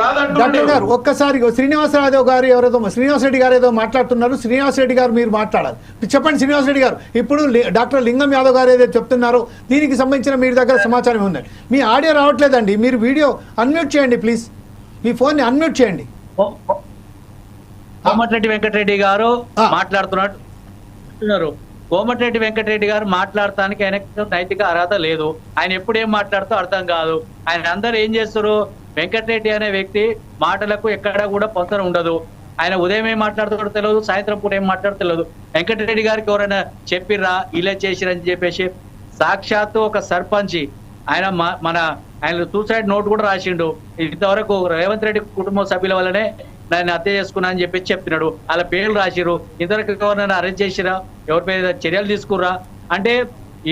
కాదంటుండే doctor గారు ఒక్కసారి శ్రీనివాసరావు గారు ఎవరేదో శ్రీనివాస్ రెడ్డి గారు ఏదో మాట్లాడుతున్నారు శ్రీనివాస్ రెడ్డి గారు మీరు మాట్లాడాలి. చెప్పండి శ్రీనివాస్ రెడ్డి గారు ఇప్పుడు డాక్టర్ లింగం యాదవ్ గారు ఏదో చెప్తున్నారో దీనికి సంబంధించిన మీ దగ్గర సమాచారం ఉందండి మీ ఆడియో రావట్లేదండి మీరు వీడియో అన్మ్యూట్ చేయండి ప్లీజ్. మీ ఫోన్ని అన్మ్యూట్ చేయండి. కోమటిరెడ్డి వెంకటరెడ్డి గారు అంటున్నారు కోమటిరెడ్డి వెంకటరెడ్డి గారు మాట్లాడటానికి ఆయనకు నైతిక అర్హత లేదు. ఆయన ఎప్పుడు ఏం మాట్లాడుతూ అర్థం కాదు. ఆయన అందరు ఏం చేస్తారు? వెంకటరెడ్డి అనే వ్యక్తి మాటలకు ఎక్కడా కూడా పొంతన ఉండదు. ఆయన ఉదయం ఏం మాట్లాడుతాడో తెలియదు సాయంత్రం పూట ఏం మాట్లాడుతూ తెలియదు వెంకటరెడ్డి గారికి ఎవరైనా చెప్పిర్రా ఇలా చేసిరని చెప్పేసి సాక్షాత్తు ఒక సర్పంచి. ఆయన మన ఆయన సూసైడ్ నోట్ కూడా రాసిండు. ఇంతవరకు రేవంత్ రెడ్డి కుటుంబ సభ్యుల వల్లనే నన్ను హత్య చేసుకున్నా అని చెప్పి చెప్తున్నాడు వాళ్ళ పేర్లు రాసిరు ఇంతవరకు ఎవరినైనా అరెస్ట్ చేసిరా ఎవరి మీద చర్యలు తీసుకుర్రా? అంటే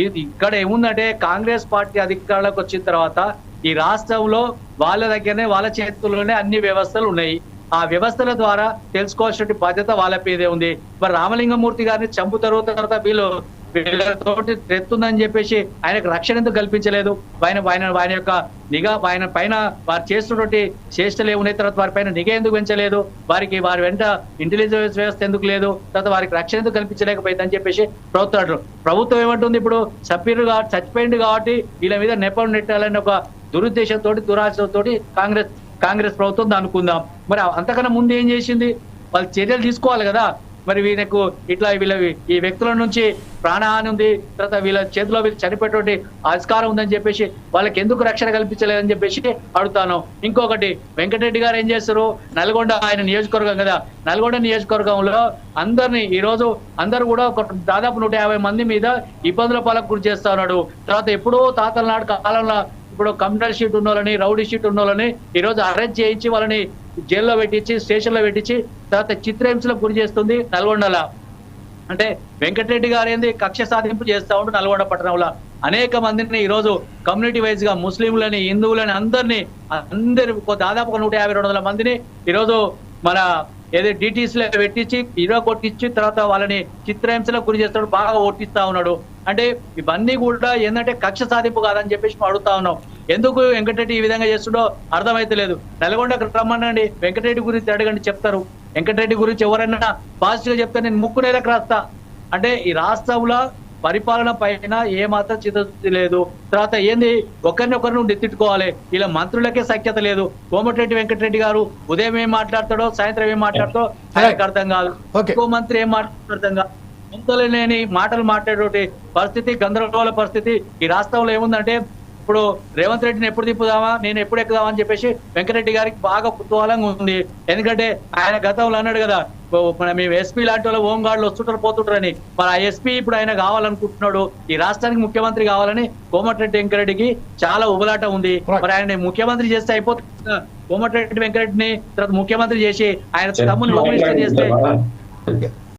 ఇది ఇక్కడ ఏముందంటే కాంగ్రెస్ పార్టీ అధికారంలోకి వచ్చిన తర్వాత ఈ రాష్ట్రంలో వాళ్ళ దగ్గరనే వాళ్ళ చేతుల్లోనే అన్ని వ్యవస్థలు ఉన్నాయి. ఆ వ్యవస్థల ద్వారా తెలుసుకోవాల్సిన బాధ్యత వాళ్ళ మీదే ఉంది. మరి రామలింగమూర్తి గారిని చంపుతారు తర్వాత వీళ్ళు వీళ్ళతోటి తెత్తుందని చెప్పేసి ఆయనకు రక్షణ ఎందుకు కల్పించలేదు? ఆయన ఆయన ఆయన యొక్క నిఘా ఆయన పైన వారు చేస్తున్నటువంటి చేష్టలు ఏమున్నాయి? తర్వాత వారి పైన నిఘా ఎందుకు పెంచలేదు? వారికి వారి వెంట ఇంటెలిజెన్స్ వ్యవస్థ ఎందుకు లేదు? తర్వాత వారికి రక్షణ ఎందుకు కల్పించలేకపోయింది అని చెప్పేసి ప్రభుత్వం ప్రభుత్వం ఏమంటుంది ఇప్పుడు? సభ్యులు చచ్చిపోయింది కాబట్టి వీళ్ళ మీద నెపం నెట్టాలని ఒక దురుద్దేశంతో దురాశతో కాంగ్రెస్ కాంగ్రెస్ ప్రభుత్వం అనుకుందాం మరి అంతకన్నా ముందు ఏం చేసింది? వాళ్ళు చర్యలు తీసుకోవాలి కదా. మరి వీళ్ళకు ఇట్లా వీళ్ళ ఈ వ్యక్తుల నుంచి ప్రాణహాని ఉంది. తర్వాత వీళ్ళ చేతిలో వీళ్ళు చనిపోయేటువంటి ఆస్కారం ఉందని చెప్పేసి వాళ్ళకి ఎందుకు రక్షణ కల్పించలేదని చెప్పేసి అడుగుతాను. ఇంకొకటి వెంకటరెడ్డి గారు ఏం చేస్తారు? నల్గొండ ఆయన నియోజకవర్గం కదా. నల్గొండ నియోజకవర్గంలో అందరినీ ఈరోజు అందరు అందరూ కూడా ఒక దాదాపు నూట యాభై మంది మీద ఇబ్బందుల పాలకు గురి చేస్తా ఉన్నాడు. తర్వాత ఎప్పుడో తాతల నాడు కాలంలో ఇప్పుడు కమ్యూనల్ షీట్ ఉన్న వాళ్ళని రౌడీ షీట్ ఉన్న వాళ్ళని ఈరోజు అరెస్ట్ చేయించి వాళ్ళని జైల్లో పెట్టించి స్టేషన్లో పెట్టించి తర్వాత చిత్రహింసలకు గురి చేస్తుంది నల్గొండల. అంటే వెంకటరెడ్డి గారు ఏంది? కక్ష సాధింపు చేస్తా ఉంటూ నల్గొండ పట్టణంలో. అనేక మందిని ఈ రోజు కమ్యూనిటీ వైజ్గా ముస్లింలని హిందువులని అందరినీ అందరి ఒక దాదాపు ఒక నూట యాభై రెండు వందల మందిని ఈరోజు మన ఏదో డిటీస్లో పెట్టించి ఇరవై కొట్టించి తర్వాత వాళ్ళని చిత్రహింసలకు గురి చేస్తాడు బాగా ఓటిస్తా ఉన్నాడు. అంటే ఇవన్నీ కూడా ఏంటంటే కక్ష సాధింపు కాదని చెప్పేసి అడుగుతా ఉన్నాం. ఎందుకు వెంకటరెడ్డి ఈ విధంగా చేస్తుండో అర్థమైతలేదు. నల్గొండకు రమ్మనండి. వెంకటరెడ్డి గురించి అడగండి చెప్తారు. వెంకటరెడ్డి గురించి ఎవరైనా పాజిటివ్గా చెప్తే నేను ముక్కు నేలకు రాస్తా. అంటే ఈ రాష్ట్రంలో పరిపాలన పైన ఏ మాత్రం చిత్తశుద్ధి లేదు. తర్వాత ఏంది? ఒకరిని ఒకరిని నువ్వు ఎత్తిట్టుకోవాలి ఇలా మంత్రులకే సఖ్యత లేదు. కోమటిరెడ్డి వెంకటరెడ్డి గారు ఉదయం ఏం మాట్లాడతాడో సాయంత్రం ఏం మాట్లాడతాడో ఆయనకు అర్థం కాదు. ఇంకో మంత్రి ఏం మాట్లాడతాడో అర్థం కాదు. లేని మాటలు మాట్లాడే పరిస్థితి గందరగోళ పరిస్థితి ఈ రాష్ట్రంలో ఏముందంటే ఇప్పుడు రేవంత్ రెడ్డిని ఎప్పుడు తిప్పుదామా? నేను ఎప్పుడు ఎక్కుదామా అని చెప్పేసి వెంకరెడ్డి గారికి బాగా కుతూహలంగా ఉంది. ఎందుకంటే ఆయన గతంలో అన్నాడు కదా మన మేము ఎస్పీ లాంటి వాళ్ళు హోమ్ గార్డులు వస్తుంటారు పోతుంటారని. మరి ఆ ఎస్పీ ఇప్పుడు ఆయన కావాలనుకుంటున్నాడు. ఈ రాష్ట్రానికి ముఖ్యమంత్రి కావాలని కోమటిరెడ్డి వెంకరెడ్డికి చాలా ఉబలాట ఉంది. మరి ఆయన ముఖ్యమంత్రి చేస్తే అయిపోతుంది. కోమటిరెడ్డి వెంకరెడ్డిని తర్వాత ముఖ్యమంత్రి చేసి ఆయన తమ్ముని చేస్తే